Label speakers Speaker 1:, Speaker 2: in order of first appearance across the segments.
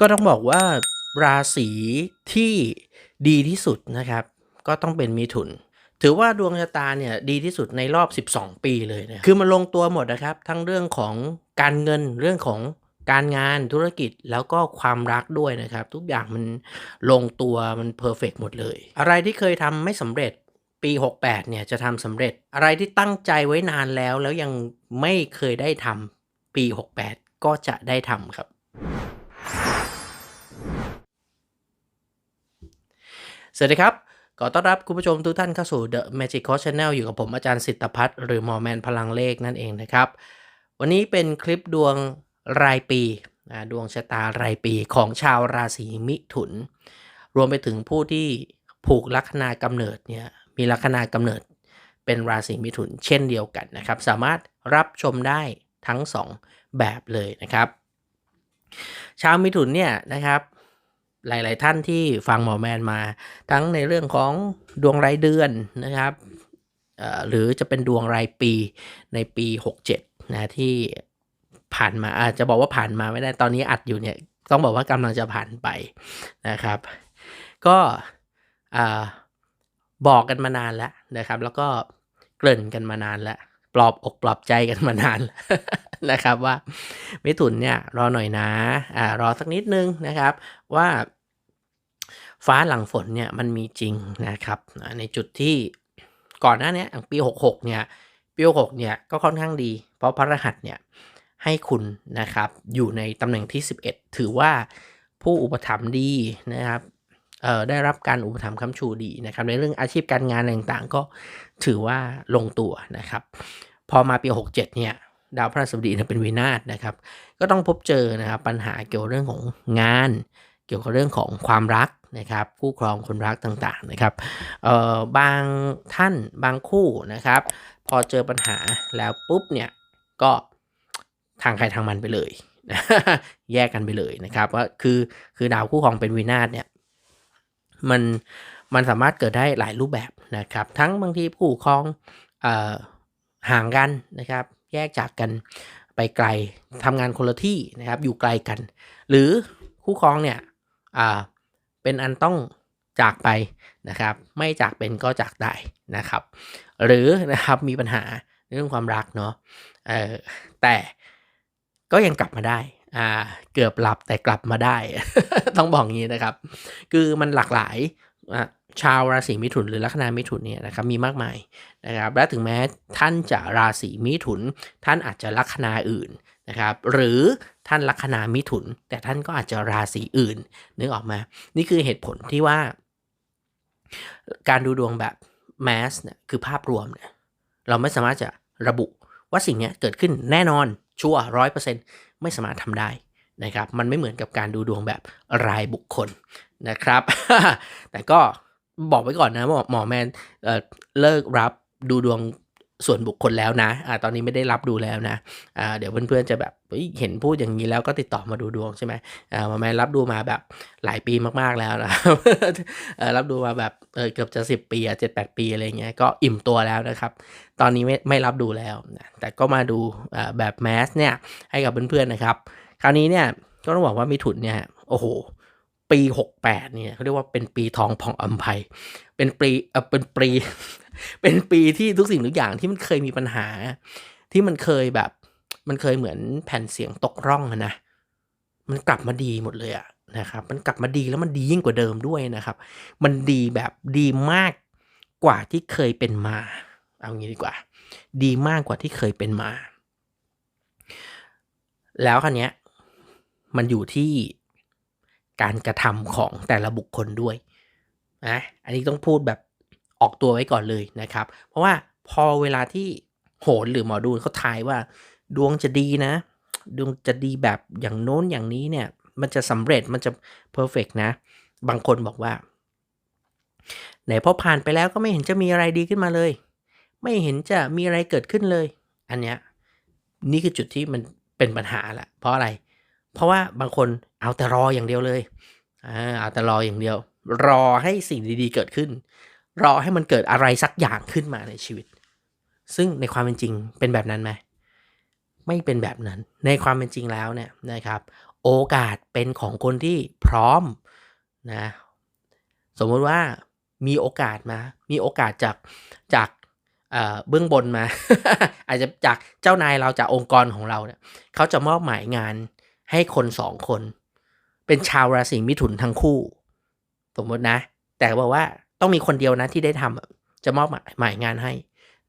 Speaker 1: ก็ต้องบอกว่าราศีที่ดีที่สุดนะครับ ก็ต้องเป็นมิถุน ถือว่าดวงชะตาเนี่ยดีที่สุดในรอบ 12 ปีเลยนะคือมันลงตัวหมดนะครับ ทั้งเรื่องของการเงินเรื่องของการงานธุรกิจแล้วก็ความรักด้วยนะครับ ทุกอย่างมันลงตัวมันเพอร์เฟกหมดเลย อะไรที่เคยทำไม่สำเร็จปี 68 เนี่ยจะทำสำเร็จ อะไรที่ตั้งใจไว้นานแล้วแล้วยังไม่เคยได้ทำปี 68 ก็จะได้ทำครับ สวัสดีครับขอต้อนรับคุณผู้ชมทุกท่านเข้าสู่ The Magic Coach Channel อยู่กับผมอาจารย์สิทธพัฒน์หรือหมอแมนพลังเลขนั่นเองนะครับ วันนี้เป็นคลิปดวงรายปีดวงชะตารายปีของชาวราศีมิถุน รวมไปถึงผู้ที่ผูกลัคนากำเนิดเนี่ยมีลัคนากำเนิดเป็นราศีมิถุนเช่นเดียวกันนะครับ สามารถรับชมได้ทั้ง 2 แบบเลยนะครับ ชาวมิถุนเนี่ยนะครับ หลาย ๆ ท่านที่ฟังหมอแมนมา ทั้งในเรื่องของดวงรายเดือนนะครับหรือจะเป็นดวงรายปีในปี 67 นะที่ผ่านมาอาจจะบอกว่าผ่านมาไม่ได้ตอนนี้อัดอยู่เนี่ยต้องบอกว่ากำลังจะผ่านไปนะครับ ก็บอกกันมานานแล้วนะครับ แล้วก็เกริ่นกันมานานแล้วปลอบอกปลอบใจกันมานานนะครับว่ามิถุนเนี่ยรอหน่อยนะอ่ารอสักนิดนึงนะครับว่า ฟ้าหลังฝนเนี่ยมันมีจริงนะครับในจุดที่ก่อนหน้านี้อย่างปี 66 เนี่ยปี 66 เนี่ยก็ค่อนข้างดี เพราะพระรหัสเนี่ยให้คุณนะครับอยู่ในตำแหน่งที่ 11 ถือว่าผู้อุปถัมภ์ดีนะครับได้รับการอุปถัมภ์ค้ำชูดีนะครับ ในเรื่องอาชีพการงานอะไรต่างๆ ก็ถือว่าลงตัวนะครับ พอมาปี 67 เนี่ยดาวพฤหัสบดีเนี่ยเป็นวินาศนะครับ ก็ต้องพบเจอนะครับปัญหาเกี่ยวเรื่องของงาน เกี่ยวกับเรื่องของความรัก นะครับคู่ครองคนรักต่างๆนะครับเอ่อบางท่านบางคู่นะครับ พอเจอปัญหาแล้วปุ๊บเนี่ยก็ทางใครทางมันไปเลย แยกกันไปเลยนะครับว่าคือคือดาวคู่ครองเป็นวินาศเนี่ยมันมันสามารถเกิดได้หลายรูปแบบนะครับ ทั้งบางทีผู้ครองเอ่อห่างกันนะครับ แยกจากกันไปไกลทำงานคนละที่นะครับ อยู่ไกลกัน หรือคู่ครองเนี่ยอ่า เป็นอันต้องจากไปนะครับ ไม่จากเป็นก็จากได้นะครับ หรือนะครับมีปัญหาในเรื่องความรักเนาะเออแต่ก็ยังกลับมาได้อ่าเกือบหลับแต่กลับมาได้ ต้องบอกงี้นะครับ คือมันหลากหลายอะ ชาวราศีมิถุนหรือลัคนามิถุนเนี่ยนะครับมีมากมายนะครับและถึงแม้ท่านจะราศีมิถุน ท่านอาจจะลัคนาอื่นนะครับหรือท่านลัคนามิถุน แต่ท่านก็อาจจะราศีอื่นนึกออกมา นี่คือเหตุผลที่ว่า การดูดวงแบบแมสเนี่ยคือภาพรวมเนี่ยเราไม่สามารถจะระบุว่าสิ่งนี้เกิดขึ้นแน่นอนชัวร้อยเปอร์เซ็นต์ไม่สามารถทำได้นะครับ มันไม่เหมือนกับการดูดวงแบบรายบุคคลนะครับ แต่ก็ บอกไว้ก่อนนะหมอหมอแมนเเลิกรับดูดวงส่วนบุคคลแล้วนะอ่าตอนนี้ไม่ได้รับดูแล้วนะอ่าเดี๋ยวเพื่อนๆจะแบบเห็นพูดอย่างนี้แล้วก็ติดต่อมาดูดวงใช่ไหมอ่าหมอแมนรับดูมาแบบหลายปีมากๆแล้วนะรับเออรับดูมาแบบเออเกือบจะสิบปีอะเจ็ดแปดปีอะไรเงี้ยก็อิ่มตัวแล้วนะครับ ตอนนี้ไม่ไม่รับดูแล้วนะแต่ก็มาดูอ่าแบบแมสเนี่ยให้กับเพื่อนๆนะครับ คราวนี้เนี่ยก็ต้องบอกว่ามิถุนเนี่ยโอ้โห ปี 68 เนี่ยเขาเรียกว่าเป็นปีทองผ่องอัมภัย เป็นปีเออเป็นปี เป็นปีที่ทุกสิ่งทุกอย่างที่มันเคยมีปัญหา ที่มันเคยแบบ มันเคยเหมือนแผ่นเสียงตกร่องอะนะ มันกลับมาดีหมดเลยอะนะครับ มันกลับมาดีแล้วมันดียิ่งกว่าเดิมด้วยนะครับ มันดีแบบดีมากกว่าที่เคยเป็นมา เอางี้ดีกว่า ดีมากกว่าที่เคยเป็นมา แล้วคราวเนี้ยมันอยู่ที่ การกระทำของแต่ละบุคคลด้วยนะอันนี้ต้องพูดแบบออกตัวไว้ก่อนเลยนะครับ เพราะว่าพอเวลาที่โหนหรือหมอดูเขาทายว่า ดวงจะดีนะ ดวงจะดีแบบอย่างโน้นอย่างนี้เนี่ย มันจะสำเร็จมันจะเพอร์เฟกนะ บางคนบอกว่าไหนพอผ่านไปแล้วก็ไม่เห็นจะมีอะไรดีขึ้นมาเลย ไม่เห็นจะมีอะไรเกิดขึ้นเลย อันเนี้ยนี่คือจุดที่มันเป็นปัญหาแหละเพราะอะไร เพราะว่าบางคนเอาแต่รออย่างเดียวเลยอ่าเอาแต่รออย่างเดียว รอให้สิ่งดีๆเกิดขึ้น รอให้มันเกิดอะไรสักอย่างขึ้นมาในชีวิต ซึ่งในความเป็นจริงเป็นแบบนั้นไหมไม่เป็นแบบนั้น ในความเป็นจริงแล้วเนี่ยนะครับโโอกาสเป็นของคนที่พร้อมนะสมมติว่ามีโอกาสมา มีโอกาสจากจากเบื้องบนมา อาจจะจากเจ้านายเราจากองค์กรของเราเนี่ยเขาจะมอบหมายงาน ให้คนสองคน เป็นชาวราศีมิถุนทั้งคู่ สมมตินะ แต่บอกว่าต้องมีคนเดียวนะที่ได้ทำจะมอบหมายงานให้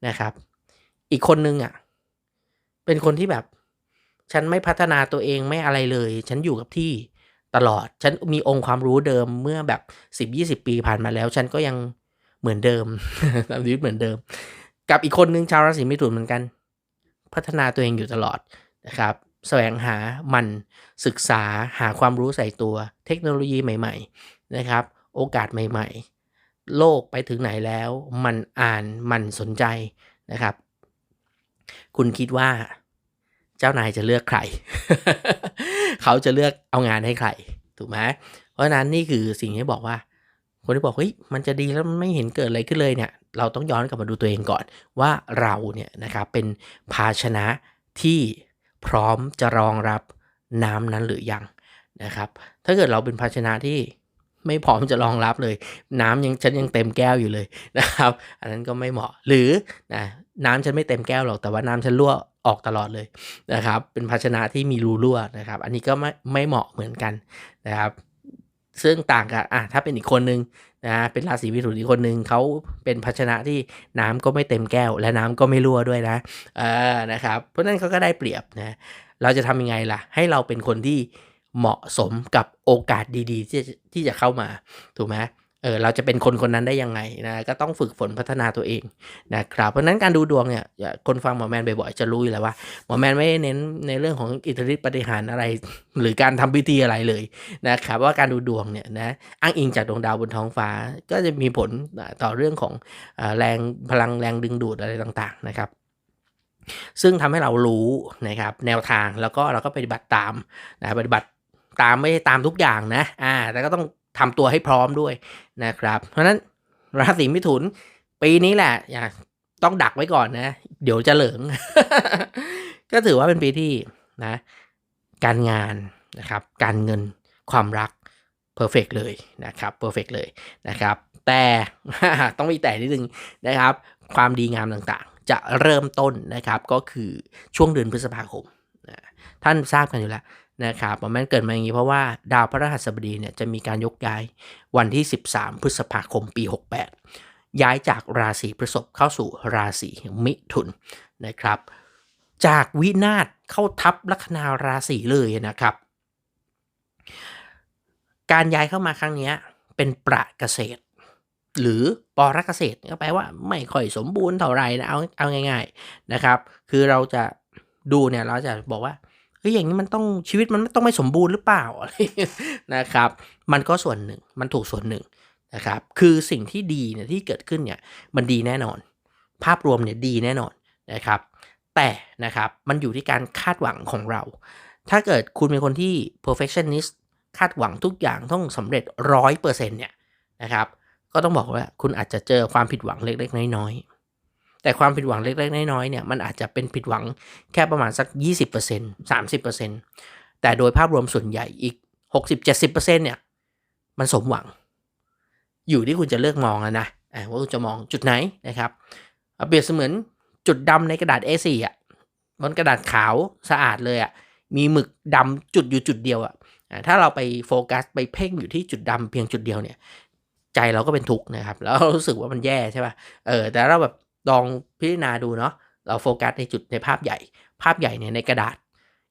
Speaker 1: นะครับ อีกคนนึงอะ เป็นคนที่แบบ ฉันไม่พัฒนาตัวเองไม่อะไรเลย ฉันอยู่กับที่ตลอด ฉันมีองค์ความรู้เดิมเมื่อแบบสิบยี่สิบปีผ่านมาแล้ว ฉันก็ยังเหมือนเดิมทำชีวิตเหมือนเดิม กับอีกคนนึงชาวราศีมิถุนเหมือนกัน พัฒนาตัวเองอยู่ตลอดนะครับ แสวงหามันศึกษาหาความรู้ใส่ตัว เทคโนโลยีใหม่ ๆ นะครับ โอกาสใหม่ ๆ โลกไปถึงไหนแล้ว มันอ่านมันสนใจนะครับ คุณคิดว่าเจ้านายจะเลือกใคร เขาจะเลือกเอางานให้ใคร ถูกไหมเพราะนั้นนี่คือสิ่งที่บอกว่า คนที่บอกเฮ้ยมันจะดีแล้วมันไม่เห็นเกิดอะไรขึ้นเลยเนี่ย เราต้องย้อนกลับมาดูตัวเองก่อนว่าเราเนี่ยนะครับเป็นภาชนะที่ พร้อมจะรองรับน้ำนั้นหรือยังนะครับ ถ้าเกิดเราเป็นภาชนะที่ไม่พร้อมจะรองรับเลย น้ำยังฉันยังเต็มแก้วอยู่เลยนะครับ อันนั้นก็ไม่เหมาะหรือนะน้ำฉันไม่เต็มแก้วหรอกแต่ว่าน้ำฉันรั่วออกตลอดเลยนะครับ เป็นภาชนะที่มีรูรั่วนะครับ อันนี้ก็ไม่ไม่เหมาะเหมือนกันนะครับ ซึ่งต่างกันอะถ้าเป็นอีกคนนึง นะเป็นราศีมิถุนอีกคนหนึ่งเขาเป็นภาชนะที่น้ำก็ไม่เต็มแก้ว และน้ำก็ไม่รั่วด้วยนะเออนะครับเพราะนั้นเขาก็ได้เปรียบนะเราจะทำยังไงล่ะ ให้เราเป็นคนที่เหมาะสมกับโอกาสดีๆ ที่ที่จะเข้ามาถูกไหม เออเราจะเป็นคนคนนั้นได้ยังไงนะก็ต้องฝึกฝนพัฒนาตัวเองนะครับเพราะนั้นการดูดวงเนี่ยคนฟังหมอแมนบ่อยๆจะรู้อยู่แล้วว่าหมอแมนไม่ได้เน้นในเรื่องของอิทธิฤทธิปฏิหารอะไร หรือการทำพิธีอะไรเลยนะครับว่าการดูดวงเนี่ยนะอ้างอิงจากดวงดาวบนท้องฟ้า ก็จะมีผลต่อเรื่องของแรงพลังแรงดึงดูดอะไรต่างๆนะครับซึ่งทำให้เรารู้นะครับแนวทางแล้วก็เราก็ปฏิบัติตามนะปฏิบัติตามไม่ตามทุกอย่างนะอ่าแต่ก็ต้อง ทำตัวให้พร้อมด้วยนะครับ เพราะฉะนั้นราศีมิถุนปีนี้แหละอย่าต้องดักไว้ก่อนนะ เดี๋ยวจะเหลิงก็ถือว่าเป็นปีที่นะ การงานนะครับ การเงินความรักเพอร์เฟกเลยนะครับเพอร์เฟกเลยนะครับ แต่ต้องมีแต่นิดนึงนะครับ ความดีงามต่างๆ จะเริ่มต้นนะครับก็คือช่วงเดือนพฤษภาคมท่านทราบกันอยู่แล้ว นะครับมันเกิดมาอย่างนี้เพราะว่าดาวพระรหัสบดีเนี่ยจะมีการยกย้ายวันที่ 13 พฤษภาคมปี 68 ย้ายจากราศีพฤษภเข้าสู่ราศีมิถุนนะครับ จากวินาศเข้าทับลัคนาราศีเลยนะครับ การย้ายเข้ามาครั้งนี้เป็นประเกษตร หรือปรเกษตรก็แปลว่าไม่ค่อยสมบูรณ์เท่าไหร่นะเอาเอาง่าย ๆนะครับ คือเราจะดูเนี่ยเราจะบอกว่า เฮ้ยอย่างนี้มันต้องชีวิตมันต้องไม่สมบูรณ์หรือเปล่าอะไรนะครับ มันก็ส่วนหนึ่งมันถูกส่วนหนึ่งนะครับ คือสิ่งที่ดีเนี่ยที่เกิดขึ้นเนี่ยมันดีแน่นอน ภาพรวมเนี่ยดีแน่นอนนะครับ แต่นะครับมันอยู่ที่การคาดหวังของเรา ถ้าเกิดคุณเป็นคนที่ perfectionist คาดหวังทุกอย่างต้องสำเร็จร้อยเปอร์เซ็นต์เนี่ยนะครับ ก็ต้องบอกว่าคุณอาจจะเจอความผิดหวังเล็กๆ น้อยๆ แต่ความผิดหวังเล็ก ๆ น้อยๆเนี่ยมันอาจจะเป็นผิดหวังแค่ประมาณสัก 20% 30%แต่โดยภาพรวมส่วนใหญ่อีก 60-70%เนี่ยมันสมหวัง อยู่ที่คุณจะเลือกมองนะว่าคุณจะมองจุดไหนนะครับเปรียบเสมือนจุดดำในกระดาษ A4 อะบนกระดาษขาวสะอาดเลยอะมีหมึกดำจุดอยู่จุดเดียวอะถ้าเราไปโฟกัสไปเพ่งอยู่ที่จุดดำเพียงจุดเดียวเนี่ย ใจเราก็เป็นทุกข์นะครับ แล้วรู้สึกว่ามันแย่ใช่ป่ะเออแต่เราแบบ ลองพิจารณาดูเนาะเราโฟกัสในจุดในภาพใหญ่ ภาพใหญ่เนี่ยในกระดาษ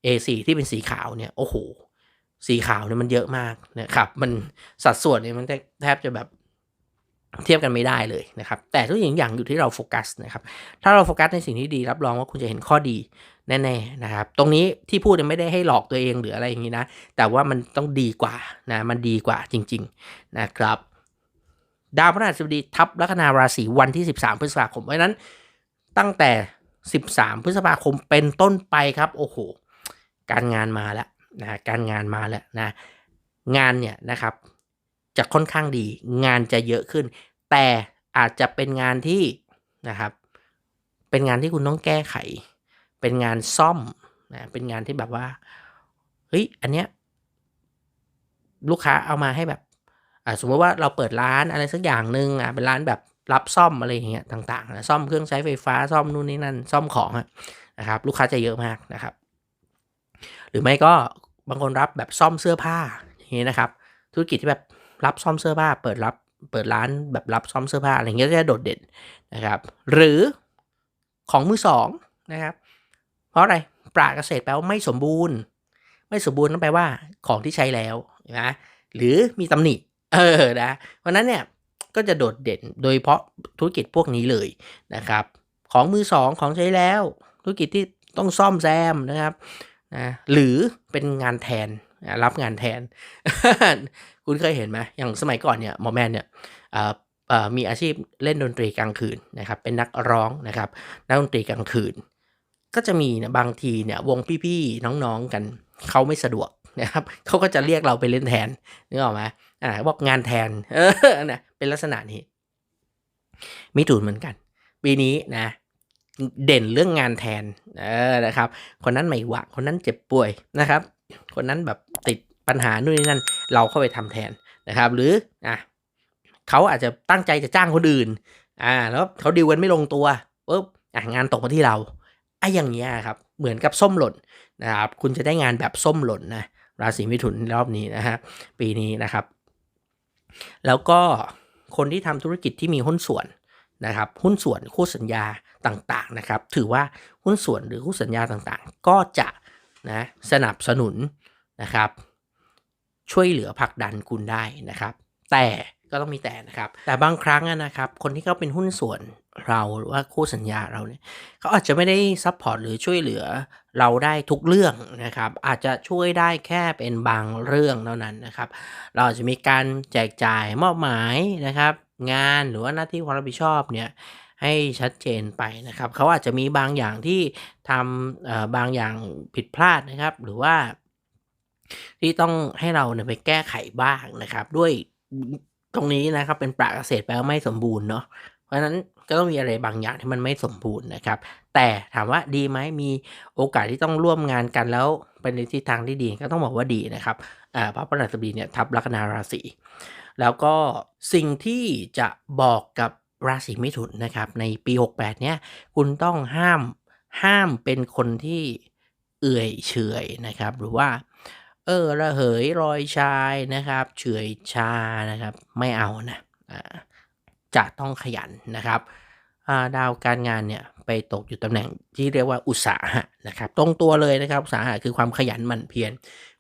Speaker 1: A4 ที่เป็นสีขาวเนี่ยโอ้โหสีขาวเนี่ยมันเยอะมากนะครับมันสัดส่วนเนี่ยมันแทบจะแบบเทียบกันไม่ได้เลยนะครับแต่ทุกอย่างอย่างอยู่ที่เราโฟกัสนะครับถ้าเราโฟกัสในสิ่งที่ดีรับรองว่าคุณจะเห็นข้อดีแน่ๆนะครับตรงนี้ที่พูดเนี่ยไม่ได้ให้หลอกตัวเองหรืออะไรอย่างนี้นะแต่ว่ามันต้องดีกว่านะมันดีกว่าจริง ๆนะครับ ดาวพฤหัสบดีทับลัคนาราศีวันที่ 13 พฤษภาคม เพราะนั้นตั้งแต่ 13 พฤษภาคมเป็นต้นไปครับ โอ้โห การงานมาแล้วนะการงานมาแล้วนะงานเนี่ยนะครับจะค่อนข้างดี งานจะเยอะขึ้น แต่อาจจะเป็นงานที่นะครับ เป็นงานที่คุณต้องแก้ไข เป็นงานซ่อมนะเป็นงานที่แบบว่าเฮ้ยอันเนี้ยลูกค้าเอามาให้แบบ อ่าสมมติว่าเราเปิดร้านอะไรสักอย่างหนึ่งอะเป็นร้านแบบรับซ่อมอะไรอย่างเงี้ยต่างๆนะซ่อมเครื่องใช้ไฟฟ้าซ่อมนู่นนี่นั่นซ่อมของอะนะครับลูกค้าจะเยอะมากนะครับ หรือไม่ก็บางคนรับแบบซ่อมเสื้อผ้าอย่างนี้ยนะครับ ธุรกิจที่แบบรับซ่อมเสื้อผ้า เปิดรับเปิดร้านแบบรับซ่อมเสื้อผ้าอะไรเงี้ยจะโดดเด่นนะครับ หรือของมือสองนะครับ เพราะอะไรปราเกษตรแปลว่าไม่สมบูรณ์ ไม่สมบูรณ์นั่นแปลว่าของที่ใช้แล้วนะหรือมีตำหนิ เออนะเพราะนั้นเนี่ยก็จะโดดเด่นโดยเฉพาะธุรกิจพวกนี้เลยนะครับ ของมือสองของใช้แล้ว ธุรกิจที่ต้องซ่อมแซมนะครับนะหรือเป็นงานแทนรับงานแทน คุณเคยเห็นไหมอย่างสมัยก่อนเนี่ยหมอแมนเนี่ยมีอาชีพเล่นดนตรีกลางคืนนะครับ เป็นนักร้องนะครับนักดนตรีกลางคืน ก็จะมีนะบางทีเนี่ยวงพี่ๆน้องๆกันเขาไม่สะดวกนะครับเขาก็จะเรียกเราไปเล่นแทนนึกออกไหม อ่าบอกงานแทน เออนะเป็นลักษณะนี้มิถุนเหมือนกัน ปีนี้นะเด่นเรื่องงานแทนเออนะครับ คนนั้นไม่ว่างคนนั้นเจ็บป่วยนะครับ คนนั้นแบบติดปัญหานู่นนี่นั่น เราเข้าไปทำแทนนะครับ หรืออะเขาอาจจะตั้งใจจะจ้างคนอื่นอ่าแล้วเขาดีลกันไม่ลงตัวปุ๊บอะงานตกมาที่เราไอ้อย่างเงี้ยครับ เหมือนกับส้มหล่นนะครับ คุณจะได้งานแบบส้มหล่นนะราศีมิถุนรอบนี้นะฮะปีนี้นะครับ แล้วก็คนที่ทำธุรกิจที่มีหุ้นส่วนนะครับ หุ้นส่วนคู่สัญญาต่างๆนะครับ ถือว่าหุ้นส่วนหรือคู่สัญญาต่างๆ ก็จะนะสนับสนุนนะครับ ช่วยเหลือผลักดันคุณได้นะครับ แต่ก็ต้องมีแต่นะครับ แต่บางครั้งนะครับ คนที่เขาเป็นหุ้นส่วน เราหรือว่าคู่สัญญาเราเนี่ยเขาอาจจะไม่ได้ซัพพอร์ตหรือช่วยเหลือเราได้ทุกเรื่องนะครับ อาจจะช่วยได้แค่เป็นบางเรื่องเท่านั้นนะครับ เราอาจจะมีการแจกจ่ายมอบหมายนะครับ งานหรือว่าหน้าที่ความรับผิดชอบเนี่ยให้ชัดเจนไปนะครับเขาอาจจะมีบางอย่างที่ทำบางอย่างผิดพลาดนะครับ หรือว่า ที่ต้องให้เราเนี่ยไปแก้ไขบ้างนะครับ ด้วยตรงนี้นะครับเป็นปราเกษตรแปลว่าไม่สมบูรณ์เนาะเพราะฉะนั้น ก็ต้องมีอะไรบางอย่างที่มันไม่สมบูรณ์นะครับ แต่ถามว่าดีไหมมีโอกาสที่ต้องร่วมงานกันแล้วเป็นในทิศทางที่ดีก็ต้องบอกว่าดีนะครับอ่าพระพฤหัสบดีเนี่ยทับลัคนาราศีแล้วก็สิ่งที่จะบอกกับราศีมิถุนนะครับในปี 68 เนี่ยคุณต้องห้ามห้ามเป็นคนที่เอื่อยเฉยนะครับ หรือว่า เออระเหยรอยชายนะครับ เฉยชานะครับ ไม่เอานะอ่า จะต้องขยันนะครับาดาวการงานเนี่ยไปตกอยู่ตำแหน่งที่เรียกว่าอุตสาหะนะครับตรงตัวเลยนะครับอุตสาหะคือความขยันหมั่นเพียร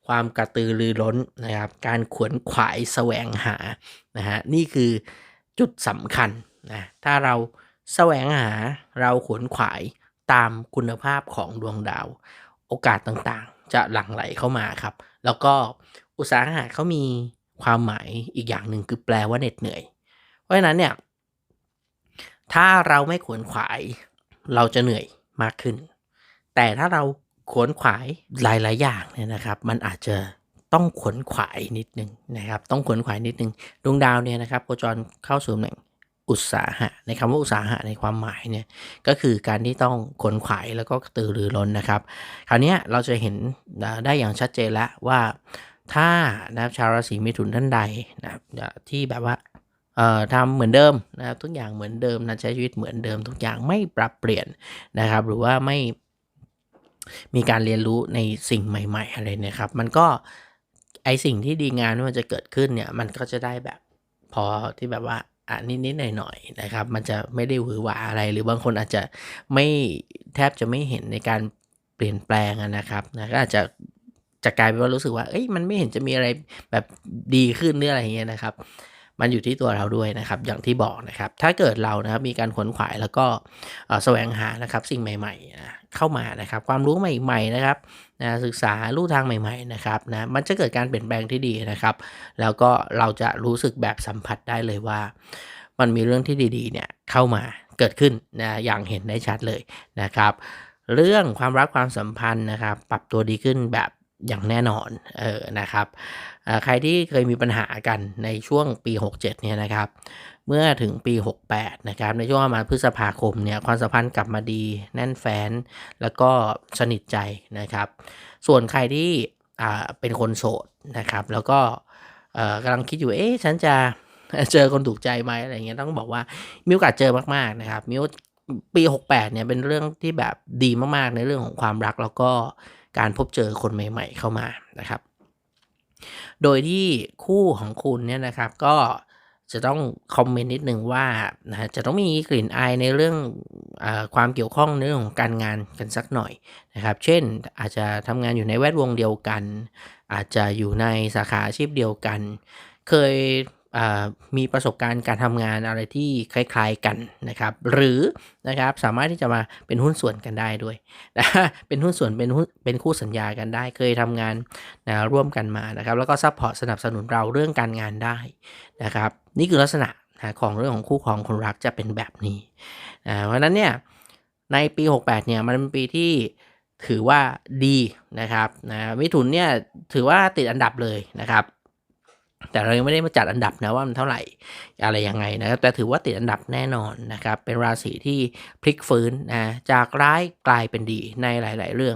Speaker 1: ความกระตือรือร้นนะครับการขวนขวายแสวงหานะฮะนี่คือจุดสำคัญนะถ้าเราแสวงหาเราขวนขวายตามคุณภาพของดวงดาว โอกาสต่างๆ จะหลั่งไหลเข้ามาครับ แล้วก็อุตสาหะเขามีความหมายอีกอย่างหนึ่งคือแปลว่าเหน็ดเหนื่อย เพราะฉะนั้นเนี่ย ถ้าเราไม่ขวนขวาย เราจะเหนื่อยมากขึ้น แต่ถ้าเราขวนขวายหลาย ๆ อย่างเนี่ยนะครับ มันอาจจะต้องขวนขวายนิดนึงนะครับ ต้องขวนขวายนิดนึงดวงดาวเนี่ยนะครับโคจรเข้าสู่ตำแหน่งอุตสาหะในคำว่าอุตสาหะในความหมายเนี่ยก็คือการที่ต้องขวนขวายแล้วก็ตือรือร้นนะครับ คราวนี้เราจะเห็นได้อย่างชัดเจนแล้วว่าถ้านะชาวราศีมิถุนท่านใดนะที่แบบว่า ทำเหมือนเดิมนะครับทุกอย่างเหมือนเดิมนะใช้ชีวิตเหมือนเดิม ทุกอย่างไม่ปรับเปลี่ยนนะครับ หรือว่าไม่มีการเรียนรู้ในสิ่งใหม่ ๆ อะไรนี่ยครับ มันก็ไอสิ่งที่ดีงามที่มันจะเกิดขึ้นเนี่ยมันก็จะได้แบบพอที่แบบว่าอะนิดๆหน่อยๆนะครับ มันจะไม่ได้หวือหวาอะไร หรือบางคนอาจจะไม่แทบจะไม่เห็นในการเปลี่ยนแปลงนะครับนะก็อาจจะจะกลายเป็นว่ารู้สึกว่าเอ้ยมันไม่เห็นจะมีอะไรแบบดีขึ้นหรืออะไรเงี้ยนะครับ มันอยู่ที่ตัวเราด้วยนะครับอย่างที่บอกนะครับ ถ้าเกิดเรานะครับมีการขวนขวายแล้วก็แสวงหานะครับสิ่งใหม่ๆนะเข้ามานะครับ ความรู้ใหม่ๆนะครับนะศึกษาลู่ทางใหม่ ๆนะครับนะมันจะเกิดการเปลี่ยนแปลงที่ดีนะครับ แล้วก็เราจะรู้สึกแบบสัมผัสได้เลยว่า มันมีเรื่องที่ดีๆเนี่ยเข้ามาเกิดขึ้นนะอย่างเห็นได้ชัดเลยนะครับ เรื่องความรักความสัมพันธ์นะครับ ปรับตัวดีขึ้นแบบอย่างแน่นอนเออนะครับ ใครที่เคยมีปัญหากันในช่วงปี 67 เนี่ยนะครับ เมื่อถึงปี 68 นะครับ ในช่วงประมาณพฤษภาคมเนี่ยความสัมพันธ์กลับมาดีแน่นแฟน แล้วก็สนิทใจนะครับ ส่วนใครที่เป็นคนโสดนะครับ แล้วก็กำลังคิดอยู่เอ๊ะฉันจะเจอคนถูกใจไหมอะไรเงี้ยต้องบอกว่ามีโอกาสเจอมากๆนะครับมีปี 68 เนี่ยเป็นเรื่องที่แบบดีมากๆ ในเรื่องของความรักแล้วก็การพบเจอคนใหม่ ๆ เข้ามานะครับ โดยที่คู่ของคุณเนี่ยนะครับก็จะต้องคอมเมนต์นิดนึงว่านะจะต้องมีกลิ่นอายในเรื่องอความเกี่ยวข้องในเรื่องของการงานกันสักหน่อยนะครับ เช่นอาจจะทำงานอยู่ในแวดวงเดียวกัน อาจจะอยู่ในสาขาอาชีพเดียวกัน เคย มีประสบการณ์การทำงานอะไรที่คล้ายๆกันนะครับ หรือนะครับสามารถที่จะมาเป็นหุ้นส่วนกันได้ด้วยนะเป็นหุ้นส่วนเป็นหุ้นเป็นคู่สัญญากันได้ เคยทำงานนะร่วมกันมานะครับ แล้วก็ซัพพอร์ตสนับสนุนเราเรื่องการงานได้นะครับ นี่คือลักษณะนะของเรื่องของคู่ครองคนรักจะเป็นแบบนี้นะเพราะฉะนั้นเนี่ยในปี 68เนี่ยมันเป็นปีที่ถือว่าดีนะครับนะมิถุนเนี่ยถือว่าติดอันดับเลยนะครับ แต่เรายังไม่ได้มาจัดอันดับนะว่ามันเท่าไหร่อะไรยังไงนะครับ แต่ถือว่าติดอันดับแน่นอนนะครับ เป็นราศีที่พลิกฟื้นนะจากร้ายกลายเป็นดีในหลาย ๆ เรื่อง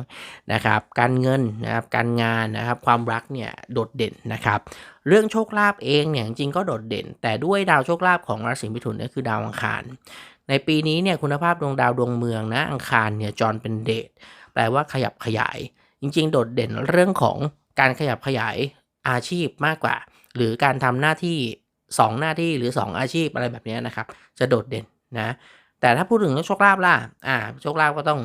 Speaker 1: นะครับ การเงินนะครับการงานนะครับ ความรักเนี่ยโดดเด่นนะครับ เรื่องโชคลาภเองเนี่ยจริงก็โดดเด่น แต่ด้วยดาวโชคลาภของราศีมิถุนนี่คือดาวอังคาร ในปีนี้เนี่ยคุณภาพดวงดาวดวงเมืองนะอังคารเนี่ยจรเป็นเดชแปลว่าขยับขยาย จริง ๆ โดดเด่นเรื่องของการขยับขยายอาชีพมากกว่า หรือการทำหน้าที่ 2 หน้าที่หรือ 2 อาชีพอะไรแบบนี้นะครับ จะโดดเด่นนะแต่ถ้าพูดถึงเรื่องโชคลาภล่ะ อ่า โชคลาภก็ต้อง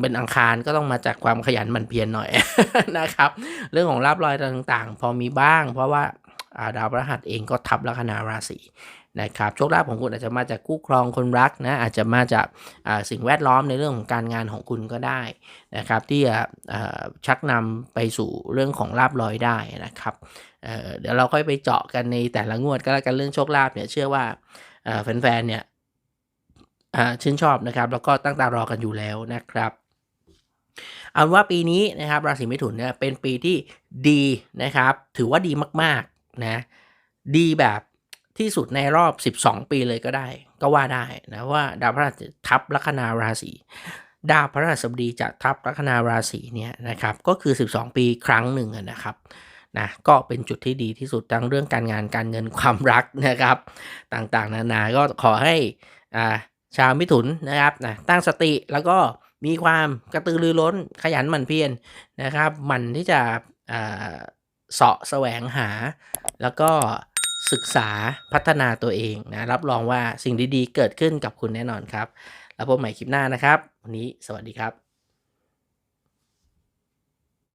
Speaker 1: เป็นอังคารก็ต้องมาจากความขยันหมั่นเพียรหน่อยนะครับ เรื่องของลาบลอยต่างๆ พอมีบ้าง เพราะว่าาดาวพฤหัสเองก็ทับลัคนาราศีนะครับ โชคลาภของคุณอาจจะมาจากคู่ครองคนรักนะ อาจจะมาจากสิ่งแวดล้อมในเรื่องของการงานของคุณก็ได้นะครับ ที่จะชักนำไปสู่เรื่องของลาบลอยได้นะครับ เเดี๋ยวเราค่อยไปเจาะกันในแต่ละงวดก็แล้วกันเรื่องโชคลาภเนี่ยเชื่อว่าแฟนๆเนี่ยชื่นชอบนะครับ แล้วก็ตั้งตารอกันอยู่แล้วนะครับเอาว่าปีนี้นะครับราศีมิถุนเนี่ยเป็นปีที่ดีนะครับ ถือว่าดีมากๆนะดีแบบที่สุดในรอบ 12 ปีเลยก็ได้ ก็ว่าได้นะว่าดาวพฤหัสทับลัคนาราศีดาวพฤหัสบดีจะทับลัคนาราศีเนี่ยนะครับ ก็คือ 12 ปีครั้งหนึ่งนะครับ นะก็เป็นจุดที่ดีที่สุดทั้งเรื่องการงานการเงินความรักนะครับ ต่างๆ นานาก็ขอให้อ่าชาวมิถุนนะครับนะตั้งสติแล้วก็มีความกระตือรือร้นขยันหมั่นเพียรนะครับหมันที่จะอ่าเสาะแสวงหา แล้วก็ศึกษาพัฒนาตัวเองนะรับรองว่าสิ่งดีๆ เกิดขึ้นกับคุณแน่นอนครับ แล้วพบใหม่คลิปหน้านะครับ วันนี้สวัสดีครับ